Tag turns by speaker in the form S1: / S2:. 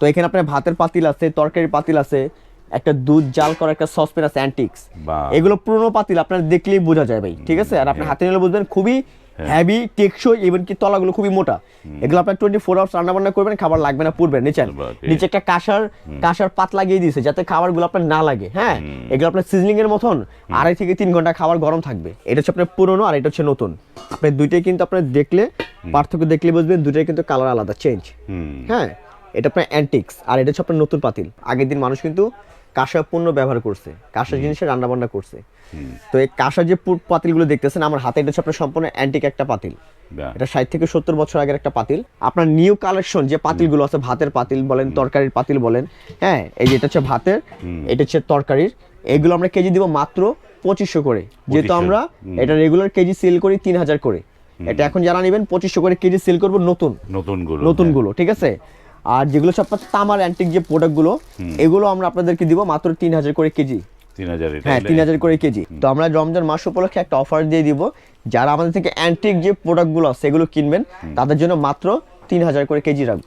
S1: তো এখানে আপনার ভাতের পাতিল আছে তরকারির পাতিল আছে একটা দুধ জাল করা একটা সসপেন আছে অ্যান্টিক্স এগুলো পুরনো পাতিল আপনার দেখলেই বোঝা যায় ভাই ঠিক আছে? আর আপনি হাতে নিলে বুঝবেন খুবই হ্যাভি টেকসই ইভেন কি তলাগুলো খুবই মোটা। এগুলো আপনার টোয়েন্টি ফোর আওয়ার্স রান্না বান্না করবেন খাবার লাগবে না পুড়বে নিচে। নিচে একটা কাঁসার কাঁসার পাত লাগিয়ে দিয়েছে যাতে খাবারগুলো আপনার না লাগে হ্যাঁ? এগুলো আপনার সিজলিং এর মতন আড়াই থেকে তিন ঘণ্টা খাবার গরম থাকবে। এটা হচ্ছে আপনার পুরনো আর এটা হচ্ছে নতুন। আপনি দুইটাই কিন্তু আপনার দেখলে পার্থক্য দেখলে বুঝবেন দুইটাই কিন্তু কালার আলাদা চেঞ্জ হ্যাঁ? এটা আপনার অ্যান্টিক্স আর এটা হচ্ছে আপনার নতুন পাতিল। আগের দিন মানুষ কিন্তু কাঁসা পণ্য ব্যবহার করছে কাঁসা জিনিসের রান্না বান্না করছে। তো এই কাঁসা যে পাতিলগুলো দেখতেছেন আমার হাতে এটা হচ্ছে আপনার সম্পূর্ণ অ্যান্টিক একটা পাতিল। এটা ষাট থেকে সত্তর বছর আগের একটা পাতিল। আপনার নিউ কালেকশন যে পাতিলগুলো আছে ভাতের পাতিল বলেন তরকারির পাতিল বলেন হ্যাঁ এই যে এটা হচ্ছে ভাতের এটা হচ্ছে তরকারির এগুলো আমরা কেজি দিব মাত্র পঁচিশশো করে। যেহেতু আমরা এটা রেগুলার কেজি সেল করি তিন হাজার করে। এটা এখন যারা নেবেন পঁচিশশো করে কেজি সেল করব নতুন।
S2: নতুনগুলো
S1: নতুনগুলো ঠিক আছে? আর যেগুলো সব তামার অ্যান্টিক যে প্রোডাক্টগুলো এগুলো আমরা আপনাদেরকে দিব মাত্র তিন হাজার করে কেজি। হ্যাঁ তিন হাজার করে কেজি। তো আমরা রমজান মাস উপলক্ষে একটা অফার দিয়ে দিব। যারা আমাদের থেকে অ্যান্টিক যে প্রোডাক্টগুলো আছে সেগুলো কিনবেন তাদের জন্য মাত্র তিন হাজার করে কেজি রাখব।